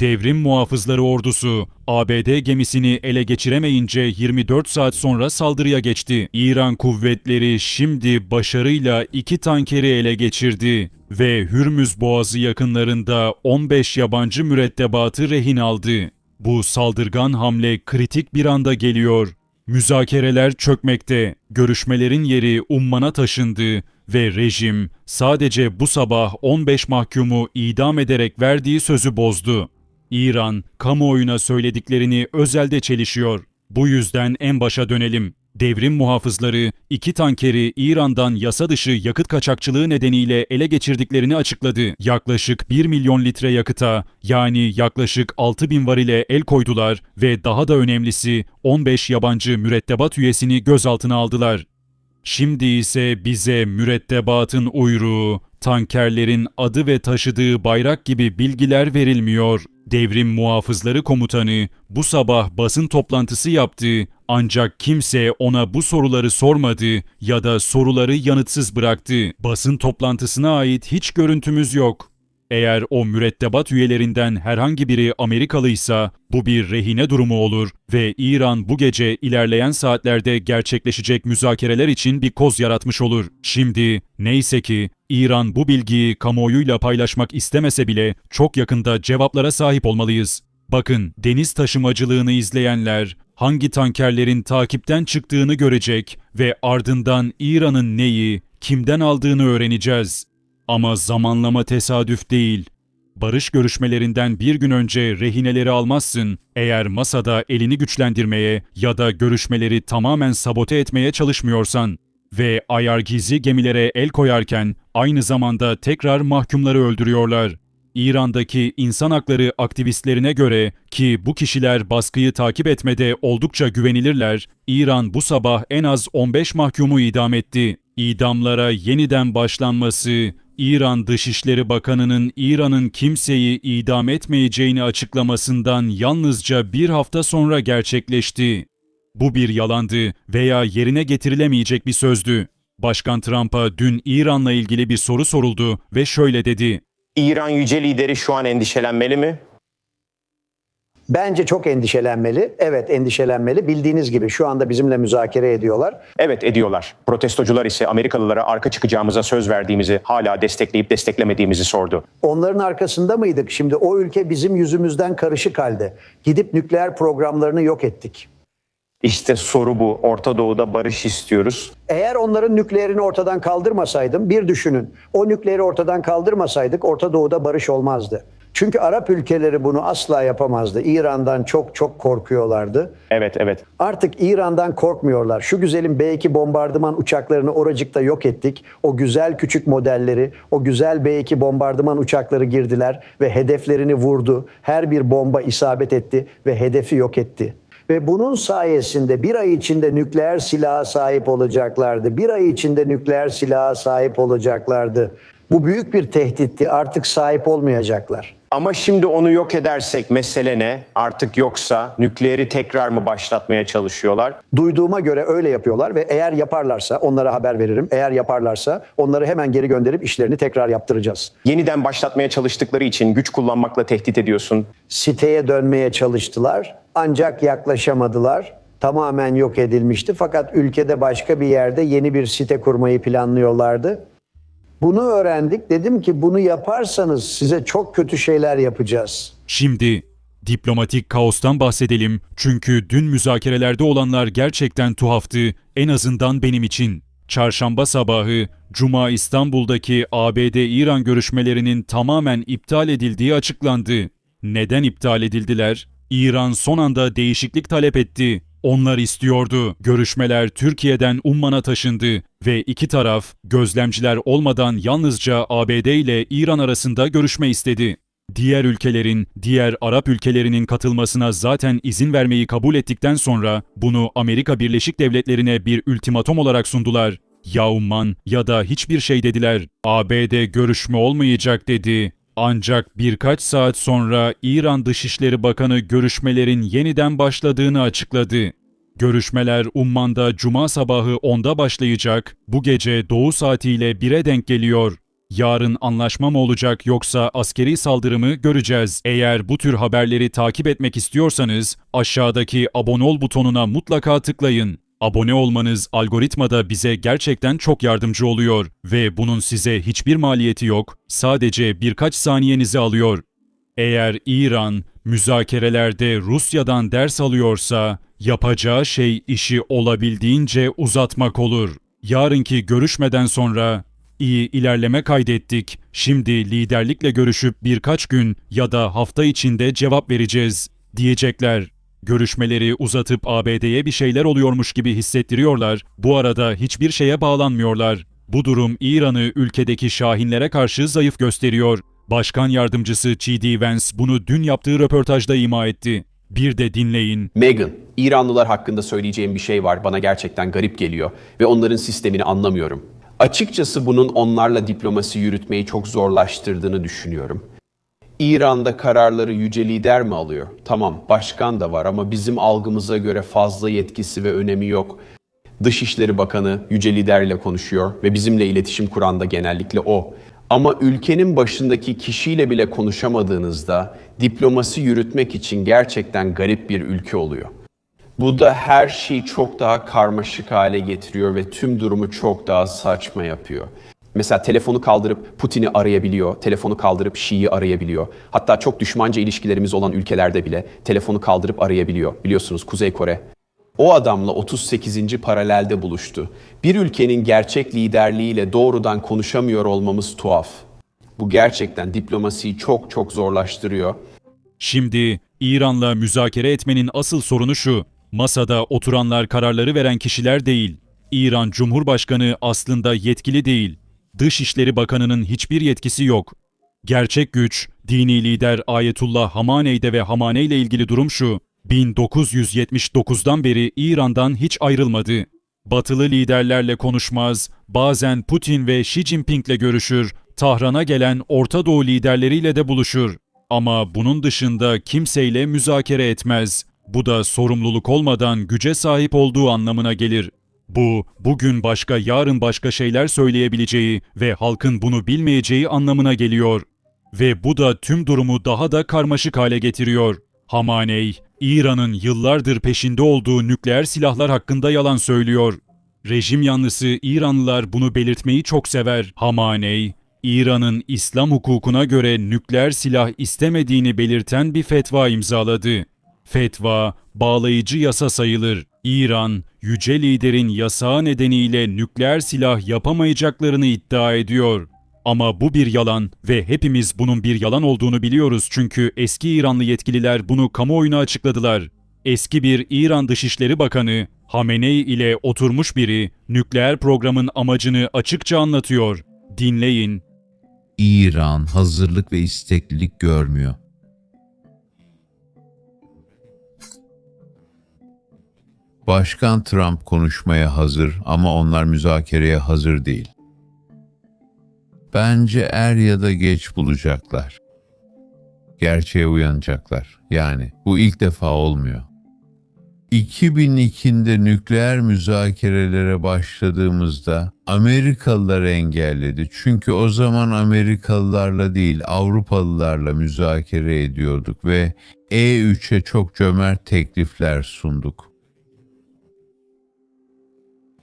Devrim Muhafızları Ordusu, ABD gemisini ele geçiremeyince 24 saat sonra saldırıya geçti. İran kuvvetleri şimdi başarıyla iki tankeri ele geçirdi ve Hürmüz Boğazı yakınlarında 15 yabancı mürettebatı rehin aldı. Bu saldırgan hamle kritik bir anda geliyor. Müzakereler çökmekte, görüşmelerin yeri Umman'a taşındı ve rejim sadece bu sabah 15 mahkumu idam ederek verdiği sözü bozdu. İran, kamuoyuna söylediklerini özelde çelişiyor. Bu yüzden en başa dönelim. Devrim muhafızları iki tankeri İran'dan yasa dışı yakıt kaçakçılığı nedeniyle ele geçirdiklerini açıkladı. Yaklaşık 1 milyon litre yakıta yani yaklaşık 6 bin varile el koydular ve daha da önemlisi 15 yabancı mürettebat üyesini gözaltına aldılar. Şimdi ise bize mürettebatın uyruğu, tankerlerin adı ve taşıdığı bayrak gibi bilgiler verilmiyor. Devrim Muhafızları Komutanı bu sabah basın toplantısı yaptı ancak kimse ona bu soruları sormadı ya da soruları yanıtsız bıraktı. Basın toplantısına ait hiç görüntümüz yok. Eğer o mürettebat üyelerinden herhangi biri Amerikalıysa bu bir rehine durumu olur ve İran bu gece ilerleyen saatlerde gerçekleşecek müzakereler için bir koz yaratmış olur. Şimdi neyse ki İran bu bilgiyi kamuoyuyla paylaşmak istemese bile çok yakında cevaplara sahip olmalıyız. Bakın deniz taşımacılığını izleyenler hangi tankerlerin takipten çıktığını görecek ve ardından İran'ın neyi, kimden aldığını öğreneceğiz. Ama zamanlama tesadüf değil. Barış görüşmelerinden bir gün önce rehineleri almazsın eğer masada elini güçlendirmeye ya da görüşmeleri tamamen sabote etmeye çalışmıyorsan ve ayar gizli gemilere el koyarken aynı zamanda tekrar mahkumları öldürüyorlar. İran'daki insan hakları aktivistlerine göre ki bu kişiler baskıyı takip etmede oldukça güvenilirler, İran bu sabah en az 15 mahkumu idam etti. İdamlara yeniden başlanması, İran Dışişleri Bakanı'nın İran'ın kimseyi idam etmeyeceğini açıklamasından yalnızca bir hafta sonra gerçekleşti. Bu bir yalandı veya yerine getirilemeyecek bir sözdü. Başkan Trump'a dün İran'la ilgili bir soru soruldu ve şöyle dedi. İran yüce lideri şu an endişelenmeli mi? Bence çok endişelenmeli. Evet endişelenmeli. Bildiğiniz gibi şu anda bizimle müzakere ediyorlar. Evet ediyorlar. Protestocular ise Amerikalılara arka çıkacağımıza söz verdiğimizi, hala destekleyip desteklemediğimizi sordu. Onların arkasında mıydık? Şimdi o ülke bizim yüzümüzden karışık halde. Gidip nükleer programlarını yok ettik. İşte soru bu. Orta Doğu'da barış istiyoruz. Eğer onların nükleerini ortadan kaldırmasaydım bir düşünün. O nükleeri ortadan kaldırmasaydık Orta Doğu'da barış olmazdı. Çünkü Arap ülkeleri bunu asla yapamazdı. İran'dan çok çok korkuyorlardı. Evet evet. Artık İran'dan korkmuyorlar. Şu güzelim B-2 bombardıman uçaklarını oracıkta yok ettik. O güzel küçük modelleri, o güzel B-2 bombardıman uçakları girdiler ve hedeflerini vurdu. Her bir bomba isabet etti ve hedefi yok etti. Ve bunun sayesinde bir ay içinde nükleer silaha sahip olacaklardı. Bir ay içinde nükleer silaha sahip olacaklardı. Bu büyük bir tehditti. Artık sahip olmayacaklar. Ama şimdi onu yok edersek mesele ne? Artık yoksa nükleeri tekrar mı başlatmaya çalışıyorlar? Duyduğuma göre öyle yapıyorlar ve eğer yaparlarsa onlara haber veririm. Eğer yaparlarsa onları hemen geri gönderip işlerini tekrar yaptıracağız. Yeniden başlatmaya çalıştıkları için güç kullanmakla tehdit ediyorsun. Siteye dönmeye çalıştılar ancak yaklaşamadılar. Tamamen yok edilmişti fakat ülkede başka bir yerde yeni bir site kurmayı planlıyorlardı. Bunu öğrendik. Dedim ki bunu yaparsanız size çok kötü şeyler yapacağız. Şimdi diplomatik kaostan bahsedelim çünkü dün müzakerelerde olanlar gerçekten tuhaftı en azından benim için. Çarşamba sabahı Cuma İstanbul'daki ABD-İran görüşmelerinin tamamen iptal edildiği açıklandı. Neden iptal edildiler? İran son anda değişiklik talep etti. Onlar istiyordu. Görüşmeler Türkiye'den Umman'a taşındı ve iki taraf gözlemciler olmadan yalnızca ABD ile İran arasında görüşme istedi. Diğer ülkelerin, diğer Arap ülkelerinin katılmasına zaten izin vermeyi kabul ettikten sonra bunu Amerika Birleşik Devletleri'ne bir ultimatom olarak sundular. Ya Umman ya da hiçbir şey dediler. ABD görüşme olmayacak dedi. Ancak birkaç saat sonra İran Dışişleri Bakanı görüşmelerin yeniden başladığını açıkladı. Görüşmeler Umman'da cuma sabahı 10'da başlayacak, bu gece doğu saatiyle 1'e denk geliyor. Yarın anlaşma mı olacak yoksa askeri saldırı mı göreceğiz. Eğer bu tür haberleri takip etmek istiyorsanız aşağıdaki abone ol butonuna mutlaka tıklayın. Abone olmanız algoritmada bize gerçekten çok yardımcı oluyor ve bunun size hiçbir maliyeti yok. Sadece birkaç saniyenizi alıyor. Eğer İran müzakerelerde Rusya'dan ders alıyorsa yapacağı şey işi olabildiğince uzatmak olur. Yarınki görüşmeden sonra iyi ilerleme kaydettik. Şimdi liderlikle görüşüp birkaç gün ya da hafta içinde cevap vereceğiz diyecekler. Görüşmeleri uzatıp ABD'ye bir şeyler oluyormuş gibi hissettiriyorlar. Bu arada hiçbir şeye bağlanmıyorlar. Bu durum İran'ı ülkedeki şahinlere karşı zayıf gösteriyor. Başkan yardımcısı G.D. Vance bunu dün yaptığı röportajda ima etti. Bir de dinleyin. Meghan, İranlılar hakkında söyleyeceğim bir şey var. Bana gerçekten garip geliyor ve onların sistemini anlamıyorum. Açıkçası bunun onlarla diplomasi yürütmeyi çok zorlaştırdığını düşünüyorum. İran'da kararları yüce lider mi alıyor? Tamam, başkan da var ama bizim algımıza göre fazla yetkisi ve önemi yok. Dışişleri Bakanı yüce liderle konuşuyor ve bizimle iletişim kuran da genellikle o. Ama ülkenin başındaki kişiyle bile konuşamadığınızda diplomasi yürütmek için gerçekten garip bir ülke oluyor. Bu da her şeyi çok daha karmaşık hale getiriyor ve tüm durumu çok daha saçma yapıyor. Mesela telefonu kaldırıp Putin'i arayabiliyor, telefonu kaldırıp Şii'yi arayabiliyor. Hatta çok düşmanca ilişkilerimiz olan ülkelerde bile telefonu kaldırıp arayabiliyor. Biliyorsunuz Kuzey Kore. O adamla 38. paralelde buluştu. Bir ülkenin gerçek liderliğiyle doğrudan konuşamıyor olmamız tuhaf. Bu gerçekten diplomasiyi çok çok zorlaştırıyor. Şimdi İran'la müzakere etmenin asıl sorunu şu. Masada oturanlar kararları veren kişiler değil. İran Cumhurbaşkanı aslında yetkili değil. Dışişleri Bakanı'nın hiçbir yetkisi yok. Gerçek güç, dini lider Ayetullah Hamaney'de ve Hamaney ile ilgili durum şu. 1979'dan beri İran'dan hiç ayrılmadı. Batılı liderlerle konuşmaz, bazen Putin ve Xi Jinping'le görüşür, Tahran'a gelen Orta Doğu liderleriyle de buluşur. Ama bunun dışında kimseyle müzakere etmez. Bu da sorumluluk olmadan güce sahip olduğu anlamına gelir. Bu, bugün başka yarın başka şeyler söyleyebileceği ve halkın bunu bilmeyeceği anlamına geliyor. Ve bu da tüm durumu daha da karmaşık hale getiriyor. Hamaney, İran'ın yıllardır peşinde olduğu nükleer silahlar hakkında yalan söylüyor. Rejim yanlısı İranlılar bunu belirtmeyi çok sever. Hamaney, İran'ın İslam hukukuna göre nükleer silah istemediğini belirten bir fetva imzaladı. Fetva, bağlayıcı yasa sayılır. İran, yüce liderin yasağı nedeniyle nükleer silah yapamayacaklarını iddia ediyor. Ama bu bir yalan ve hepimiz bunun bir yalan olduğunu biliyoruz çünkü eski İranlı yetkililer bunu kamuoyuna açıkladılar. Eski bir İran Dışişleri Bakanı Hamenei ile oturmuş biri nükleer programın amacını açıkça anlatıyor. Dinleyin. İran hazırlık ve isteklilik görmüyor. Başkan Trump konuşmaya hazır ama onlar müzakereye hazır değil. Bence er ya da geç bulacaklar. Gerçeğe uyanacaklar. Yani bu ilk defa olmuyor. 2002'de nükleer müzakerelere başladığımızda Amerikalılar engelledi. Çünkü o zaman Amerikalılarla değil Avrupalılarla müzakere ediyorduk ve E3'e çok cömert teklifler sunduk.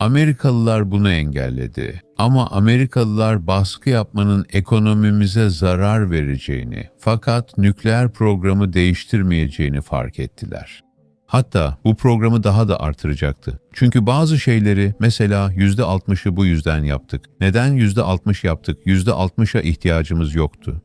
Amerikalılar bunu engelledi. Ama Amerikalılar baskı yapmanın ekonomimize zarar vereceğini fakat nükleer programı değiştirmeyeceğini fark ettiler. Hatta bu programı daha da artıracaktı. Çünkü bazı şeyleri mesela %60'ı bu yüzden yaptık. Neden %60 yaptık? %60'a ihtiyacımız yoktu.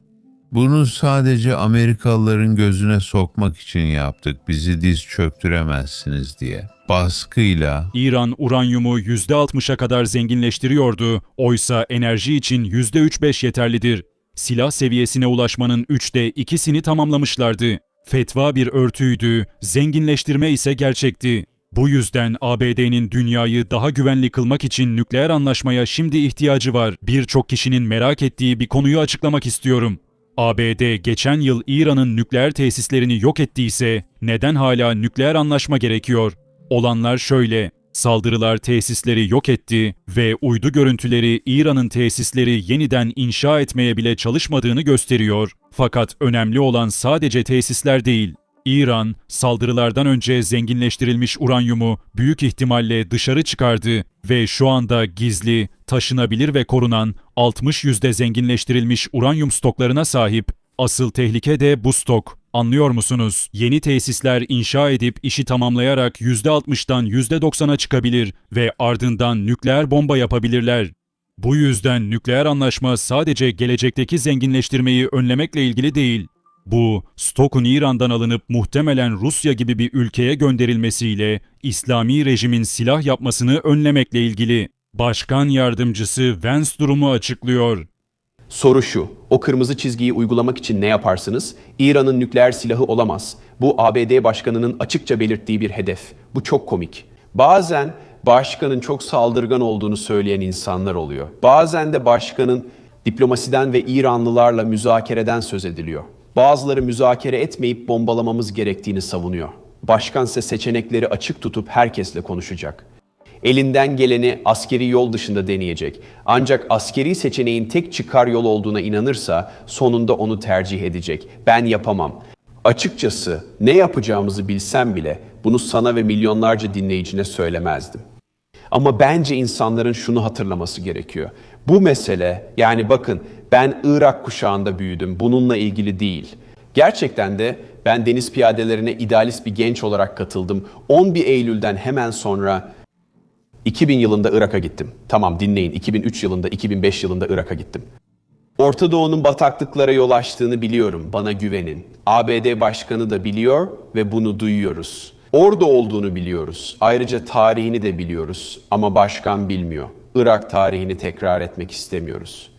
Bunu sadece Amerikalıların gözüne sokmak için yaptık. Bizi diz çöktüremezsiniz diye. Baskıyla İran uranyumu %60'a kadar zenginleştiriyordu. Oysa enerji için %3-5 yeterlidir. Silah seviyesine ulaşmanın 3'te 2'sini tamamlamışlardı. Fetva bir örtüydü, zenginleştirme ise gerçekti. Bu yüzden ABD'nin dünyayı daha güvenli kılmak için nükleer anlaşmaya şimdi ihtiyacı var. Birçok kişinin merak ettiği bir konuyu açıklamak istiyorum. ABD geçen yıl İran'ın nükleer tesislerini yok ettiyse neden hala nükleer anlaşma gerekiyor? Olanlar şöyle. Saldırılar tesisleri yok etti ve uydu görüntüleri İran'ın tesisleri yeniden inşa etmeye bile çalışmadığını gösteriyor. Fakat önemli olan sadece tesisler değil. İran, saldırılardan önce zenginleştirilmiş uranyumu büyük ihtimalle dışarı çıkardı ve şu anda gizli, taşınabilir ve korunan 60 yüzde zenginleştirilmiş uranyum stoklarına sahip. Asıl tehlike de bu stok. Anlıyor musunuz? Yeni tesisler inşa edip işi tamamlayarak %60'dan %90'a çıkabilir ve ardından nükleer bomba yapabilirler. Bu yüzden nükleer anlaşma sadece gelecekteki zenginleştirmeyi önlemekle ilgili değil. Bu, stokun İran'dan alınıp muhtemelen Rusya gibi bir ülkeye gönderilmesiyle İslami rejimin silah yapmasını önlemekle ilgili. Başkan yardımcısı Vance durumu açıklıyor. Soru şu, o kırmızı çizgiyi uygulamak için ne yaparsınız? İran'ın nükleer silahı olamaz. Bu ABD başkanının açıkça belirttiği bir hedef. Bu çok komik. Bazen başkanın çok saldırgan olduğunu söyleyen insanlar oluyor. Bazen de başkanın diplomasiden ve İranlılarla müzakereden söz ediliyor. Bazıları müzakere etmeyip bombalamamız gerektiğini savunuyor. Başkan ise seçenekleri açık tutup herkesle konuşacak. Elinden geleni askeri yol dışında deneyecek. Ancak askeri seçeneğin tek çıkar yol olduğuna inanırsa sonunda onu tercih edecek. Ben yapamam. Açıkçası ne yapacağımızı bilsem bile bunu sana ve milyonlarca dinleyicine söylemezdim. Ama bence insanların şunu hatırlaması gerekiyor. Bu mesele yani bakın ben Irak kuşağında büyüdüm. Bununla ilgili değil. Gerçekten de ben deniz piyadelerine idealist bir genç olarak katıldım. 11 Eylül'den hemen sonra 2000 yılında Irak'a gittim. Tamam dinleyin 2003 yılında 2005 yılında Irak'a gittim. Orta Doğu'nun bataklıklara yol açtığını biliyorum. Bana güvenin. ABD başkanı da biliyor ve bunu duyuyoruz. Orada olduğunu biliyoruz. Ayrıca tarihini de biliyoruz ama başkan bilmiyor. Irak tarihini tekrar etmek istemiyoruz.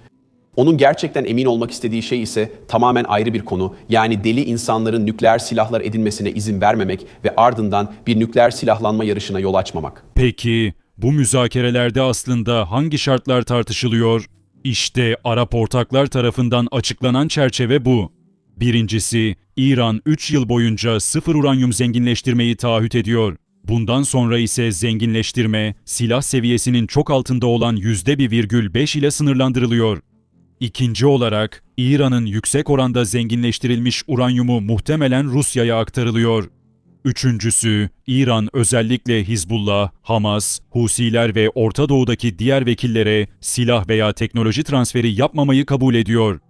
Onun gerçekten emin olmak istediği şey ise tamamen ayrı bir konu. Yani deli insanların nükleer silahlar edinmesine izin vermemek ve ardından bir nükleer silahlanma yarışına yol açmamak. Peki bu müzakerelerde aslında hangi şartlar tartışılıyor? İşte Arap ortaklar tarafından açıklanan çerçeve bu. Birincisi, İran 3 yıl boyunca sıfır uranyum zenginleştirmeyi taahhüt ediyor. Bundan sonra ise zenginleştirme, silah seviyesinin çok altında olan %1,5 ile sınırlandırılıyor. İkinci olarak, İran'ın yüksek oranda zenginleştirilmiş uranyumu muhtemelen Rusya'ya aktarılıyor. Üçüncüsü, İran özellikle Hizbullah, Hamas, Husiler ve Orta Doğu'daki diğer vekillere silah veya teknoloji transferi yapmamayı kabul ediyor.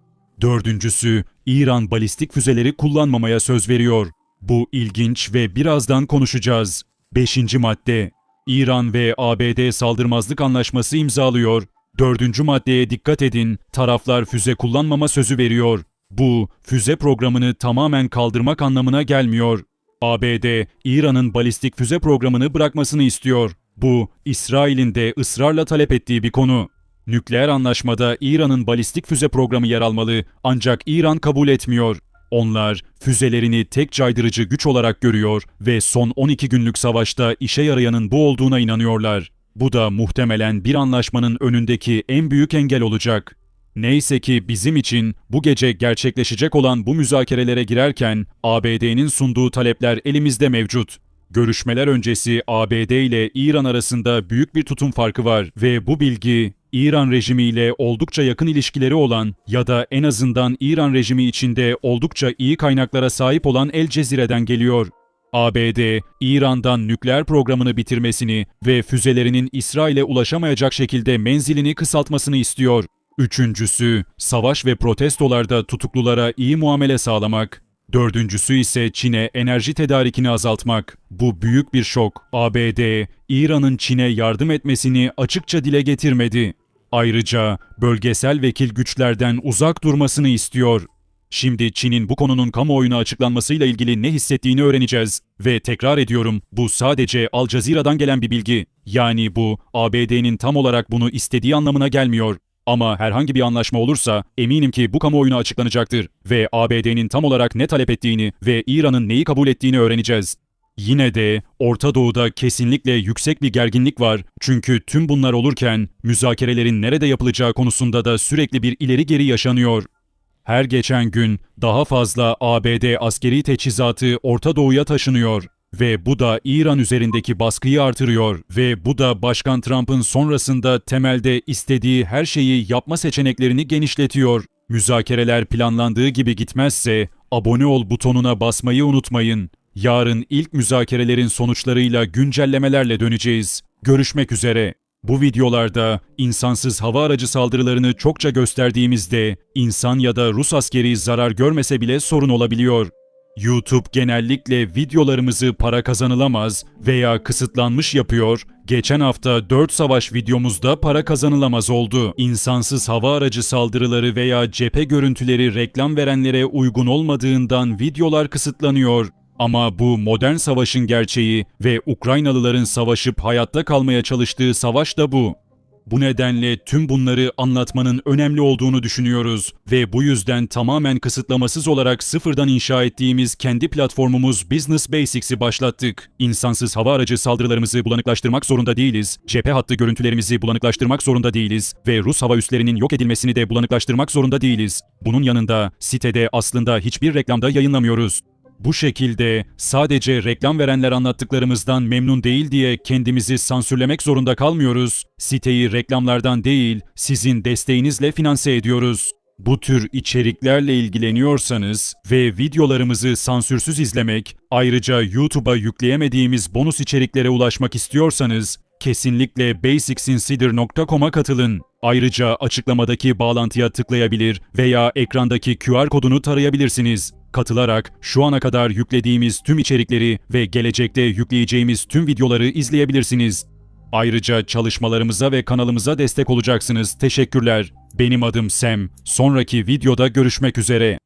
Dördüncüsü, İran balistik füzeleri kullanmamaya söz veriyor. Bu ilginç ve birazdan konuşacağız. Beşinci madde, İran ve ABD saldırmazlık anlaşması imzalıyor. Dördüncü maddeye dikkat edin, taraflar füze kullanmama sözü veriyor. Bu, füze programını tamamen kaldırmak anlamına gelmiyor. ABD, İran'ın balistik füze programını bırakmasını istiyor. Bu, İsrail'in de ısrarla talep ettiği bir konu. Nükleer anlaşmada İran'ın balistik füze programı yer almalı ancak İran kabul etmiyor. Onlar füzelerini tek caydırıcı güç olarak görüyor ve son 12 günlük savaşta işe yarayanın bu olduğuna inanıyorlar. Bu da muhtemelen bir anlaşmanın önündeki en büyük engel olacak. Neyse ki bizim için bu gece gerçekleşecek olan bu müzakerelere girerken ABD'nin sunduğu talepler elimizde mevcut. Görüşmeler öncesi ABD ile İran arasında büyük bir tutum farkı var ve bu bilgi İran rejimi ile oldukça yakın ilişkileri olan ya da en azından İran rejimi içinde oldukça iyi kaynaklara sahip olan El Cezire'den geliyor. ABD, İran'dan nükleer programını bitirmesini ve füzelerinin İsrail'e ulaşamayacak şekilde menzilini kısaltmasını istiyor. Üçüncüsü, savaş ve protestolarda tutuklulara iyi muamele sağlamak. Dördüncüsü ise Çin'e enerji tedarikini azaltmak. Bu büyük bir şok. ABD, İran'ın Çin'e yardım etmesini açıkça dile getirmedi. Ayrıca bölgesel vekil güçlerden uzak durmasını istiyor. Şimdi Çin'in bu konunun kamuoyuna açıklanmasıyla ilgili ne hissettiğini öğreneceğiz. Ve tekrar ediyorum, bu sadece Al Cezira'dan gelen bir bilgi. Yani bu, ABD'nin tam olarak bunu istediği anlamına gelmiyor. Ama herhangi bir anlaşma olursa eminim ki bu kamuoyuna açıklanacaktır ve ABD'nin tam olarak ne talep ettiğini ve İran'ın neyi kabul ettiğini öğreneceğiz. Yine de Orta Doğu'da kesinlikle yüksek bir gerginlik var çünkü tüm bunlar olurken müzakerelerin nerede yapılacağı konusunda da sürekli bir ileri geri yaşanıyor. Her geçen gün daha fazla ABD askeri teçhizatı Orta Doğu'ya taşınıyor. Ve bu da İran üzerindeki baskıyı artırıyor ve bu da Başkan Trump'ın sonrasında temelde istediği her şeyi yapma seçeneklerini genişletiyor. Müzakereler planlandığı gibi gitmezse abone ol butonuna basmayı unutmayın. Yarın ilk müzakerelerin sonuçlarıyla güncellemelerle döneceğiz. Görüşmek üzere. Bu videolarda insansız hava aracı saldırılarını çokça gösterdiğimizde insan ya da Rus askeri zarar görmese bile sorun olabiliyor. YouTube genellikle videolarımızı para kazanılamaz veya kısıtlanmış yapıyor. Geçen hafta 4 savaş videomuzda para kazanılamaz oldu. İnsansız hava aracı saldırıları veya cephe görüntüleri reklam verenlere uygun olmadığından videolar kısıtlanıyor. Ama bu modern savaşın gerçeği ve Ukraynalıların savaşıp hayatta kalmaya çalıştığı savaş da bu. Bu nedenle tüm bunları anlatmanın önemli olduğunu düşünüyoruz ve bu yüzden tamamen kısıtlamasız olarak sıfırdan inşa ettiğimiz kendi platformumuz Business Basics'i başlattık. İnsansız hava aracı saldırılarımızı bulanıklaştırmak zorunda değiliz, cephe hattı görüntülerimizi bulanıklaştırmak zorunda değiliz ve Rus hava üslerinin yok edilmesini de bulanıklaştırmak zorunda değiliz. Bunun yanında sitede aslında hiçbir reklamda yayınlamıyoruz. Bu şekilde sadece reklam verenler anlattıklarımızdan memnun değil diye kendimizi sansürlemek zorunda kalmıyoruz. Siteyi reklamlardan değil, sizin desteğinizle finanse ediyoruz. Bu tür içeriklerle ilgileniyorsanız ve videolarımızı sansürsüz izlemek, ayrıca YouTube'a yükleyemediğimiz bonus içeriklere ulaşmak istiyorsanız kesinlikle basicsinsider.com'a katılın. Ayrıca açıklamadaki bağlantıya tıklayabilir veya ekrandaki QR kodunu tarayabilirsiniz. Katılarak şu ana kadar yüklediğimiz tüm içerikleri ve gelecekte yükleyeceğimiz tüm videoları izleyebilirsiniz. Ayrıca çalışmalarımıza ve kanalımıza destek olacaksınız. Teşekkürler. Benim adım Sam. Sonraki videoda görüşmek üzere.